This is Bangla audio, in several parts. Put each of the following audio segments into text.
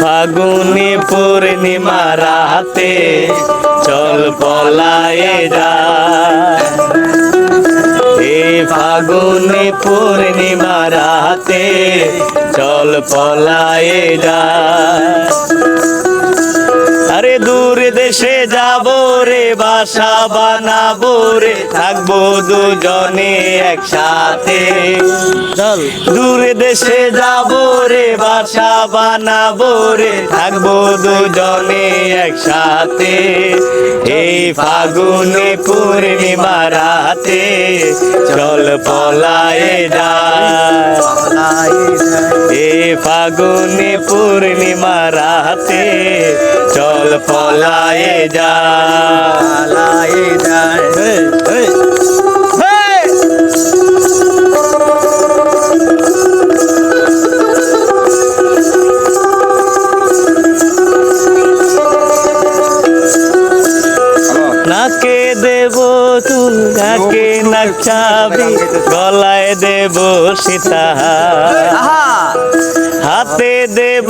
ফাগুনি পূর্ণিমা রাতে চল পলায়ে যা। হে ফাগুনি পূর্ণিমা রাতে চল পলায়ে যা। আরে দূর দেশে যাব রে বাসা বানাবো রে থাকব দুজনে একসাথে। চল। দূর দেশে যাব রে বাসা বানাবো রে থাকব দুজনে একসাথে। এই ফাগুনে পূর্ণিমা রাতে চল পলায়ে যায়। এ ফাগুনে পূর্ণিমা রাতে চল পলায়ে যা পালায়ে যায়। নাকে দেব চুল নাকে নাচাবি গলায় দেব সীতা হাতে দেব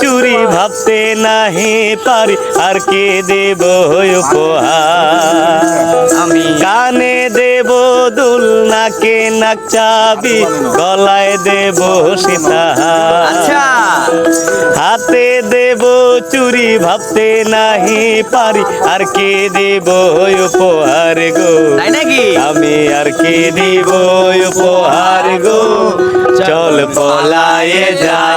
চুরি ভাবতে নাহি পারি আর কে দেব উপহার? নাকে নাচাবি গলায় দেব সীতা। আচ্ছা। হাতে দেব চুরি ভাবতে নাহি পারি। আর কে দেব উপহার গো? নাকি? আমি আর কে দেব উপহার গো? চল পলায়ে যাই।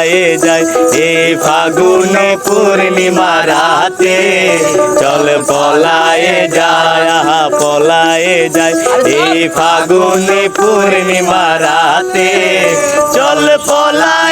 পলায়ে যায়। এ ফাগুন পূর্ণিমা রাতে চল পলায়ে যায় পলায়ে যায়। এ ফাগুন পূর্ণিমা রাতে চল পলায়ে